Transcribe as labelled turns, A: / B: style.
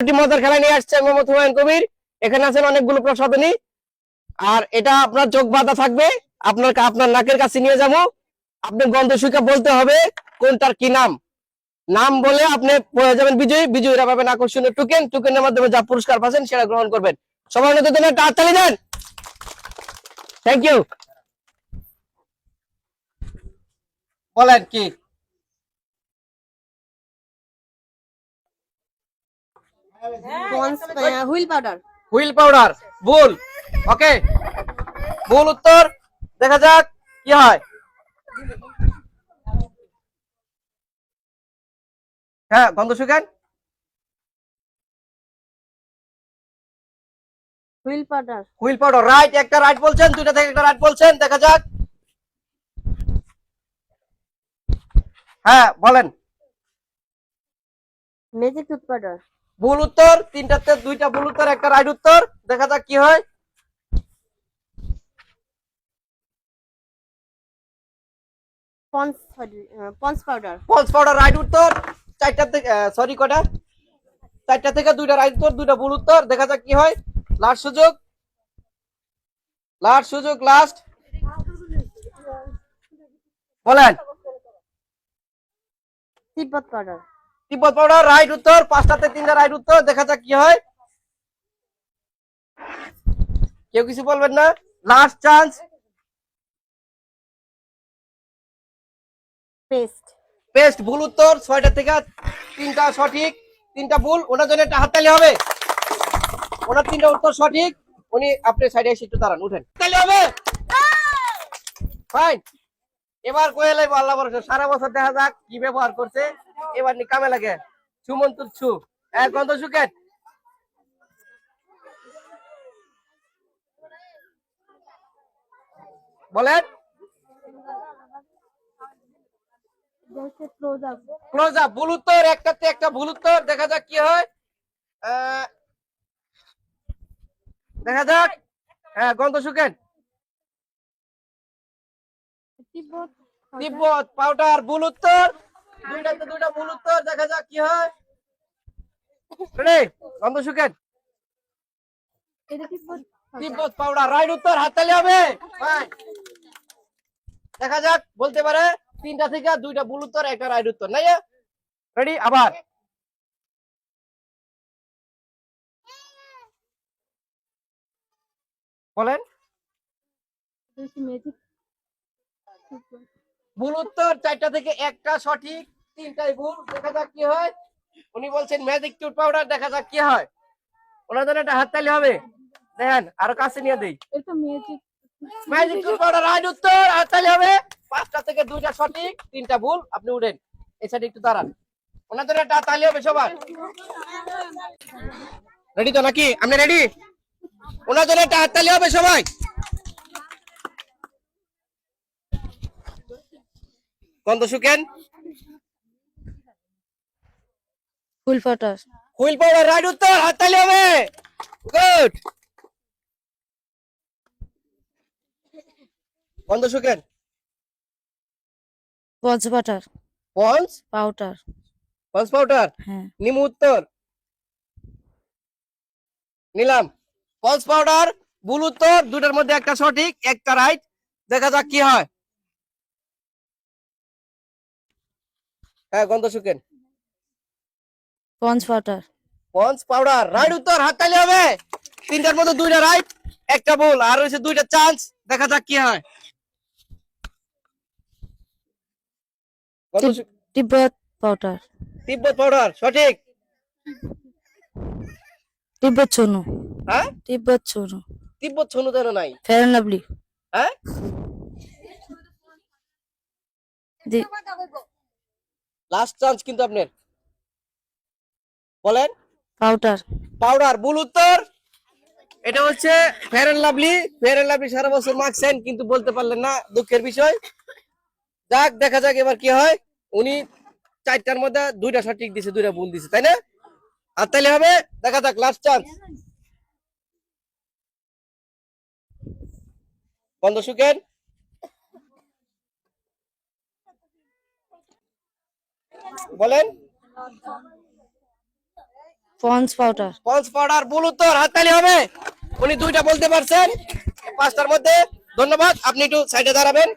A: মজার খেলা নিয়ে আসছে মোহাম্মদ হুমায়ুন কবির। এখানে আছেন অনেকগুলো প্রসাধনী। আর এটা আপনার চোখ বাঁধা থাকবে। আপনার আপনার নাকের কাছে নিয়ে যাব। আপনি গন্ধ শুকে বলতে হবে কোনটার কি নাম। নাম বলে আপনি হয়ে যাবেন বিজয়ী। বিজয়ীরা পাবেন আকর্ষণীয় টুকেন। টুকেনের মাধ্যমে যা পুরস্কার পাচ্ছেন সেটা গ্রহণ করবেন। সবার তুমি একটা হাততালি দেন। থ্যাংক ইউ বলেন কি?
B: Wheel powder.
A: হুইল পাউডার ভুল। ওকে ভুল উত্তর। দেখা যাক কি হয়। হ্যাঁ গন্ধ শুকান
B: wheel powder.
A: Wheel powder right একটা রাইট বলছেন দুইটা থেকে একটা রাইট বলছেন দেখা যাক। হ্যাঁ বলেন।
B: ম্যাজিক টুথ পাউডার
A: ভুল উত্তর তিনটাতে দুইটা ভুল উত্তর একটা রাইট উত্তর। দেখা যাক কি হয়।
B: পন্স পাউডার
A: পাউডার রাইট উত্তর। চারটা থেকে সরি কটা চারটা থেকে দুইটা রাইট উত্তর দুইটা ভুল উত্তর। দেখা যাক কি হয়। লাস্ট সুযোগ। লাস্ট সুযোগ লাস্ট বলেন।
B: Tibet powder
A: Tibet powder right উত্তর পাঁচটাতে তিনটা রাইট উত্তর দেখা যাক কি হয়। কেউ কিছু বলবেন না? লাস্ট চান্স
B: পেস্ট
A: পেস্ট ভুল উত্তর ছয়টা থেকে তিনটা সঠিক তিনটা ভুল ওনার জন্য একটা হাততালি হবে। ওনার তিনটা উত্তর সঠিক উনি আপনি সাইডে এসে একটু দাঁড়ান উঠেন। তাহলে হবে? ফাইন এবার কয়ে লাইব আল্লাহ ভরসা। সারা বছর দেখা যাক কি ব্যবহার করছে। এবার নি কামে লাগে। সুমন্তুর ছু। এক গন্ধ সুকেট বলেন।
B: ক্লোজ আপ
A: ভুল উত্তর একটাতে একটা ভুল উত্তর দেখা যাক কি হয়। দেখা যাক। হ্যাঁ গন্ধ শুকেন
B: তিব্বত
A: তিব্বত পাউডার ভুল উত্তর। দুইটাতে দুইটা ভুল উত্তর দেখা যাক কি হয়। রে গন্ধ শুকেন।
B: তিব্বত।
A: পাউডার রাইট উত্তর হাততালি হবে। দেখা যাক বলতে পারে তিনটা থেকে দুইটা ভুল উত্তর একটা রাইট উত্তর। নাই রেডি আবার। বলেন।
B: ম্যাজিক
A: ভুল উত্তর চারটা থেকে একটা সঠিক তিনটাই ভুল। দেখা যাক কি হয়। উনি বলছেন ম্যাজিক টুথ পাউডার দেখা যাক কি হয়। ওনার জন্য একটা হাততালি হবে। দেখেন আরও কাছে নিয়ে দেই।
B: এটা magic
A: magic tooth powder right উত্তর হাততালি হবে। পাঁচটা থেকে দুইটা সঠিক তিনটা ভুল। আপনি উঠেন। এই সাইডে একটু দাঁড়ান। ওনার জন্য একটা হাততালি হবে সবার। রেডি তো নাকি? আপনি রেডি ওনার জন্য একটা হাততালি হবে সবাই। গন্ধ শুকেন
B: পাউডার
A: পাউডার রাইট উত্তর হাততালি হবে। গুড গন্ধ শুকেন
B: Pond's powder
A: Pond's
B: powder
A: Pond's powder
B: হ্যাঁ।
A: নিমু উত্তর। নিলাম। পন্স পাউডার ভুল উত্তর দুটার মধ্যে একটা সঠিক একটা রাইট দেখা যাক কি হয়। হ্যাঁ গন্ধ শুকেন।
B: Pond's powder.
A: Pond's powder right উত্তর হাত হাততালি হবে। তিনটার মধ্যে দুইটা রাইট একটা ভুল। আর রয়েছে দুইটা চান্স দেখা যাক কি হয়।
B: তিব্বত পাউডার।
A: তিব্বত পাউডার সঠিক।
B: তিব্বত চুনু।
A: হ্যাঁ?
B: তিব্বত চুনু।
A: তিব্বত ছনু যেন নাই।
B: ফেয়ার লাভলি
A: হ্যাঁ? লাস্ট চান্স কিন্তু আপনার। বলেন।
B: পাউডার
A: পাউডার ভুল উত্তর। এটা হচ্ছে fair and lovely fair and lovely সারা বছর মাখছেন কিন্তু বলতে পারলেন না দুঃখের বিষয়। যাক দেখা যাক এবার কি হয়। উনি চারটার মধ্যে দুইটা সঠিক দিছে দুইটা ভুল দিছে তাই না? আর তাহলে হবে দেখা যাক লাস্ট চান্স বন্ধ শুকেন। বলেন।
B: Ponds powder.
A: পন্স পাউডার ভুল উত্তর হাততালি হবে। উনি দুইটা বলতে পারছেন। পাঁচটার মধ্যে। ধন্যবাদ আপনি একটু সাইডে দাঁড়াবেন।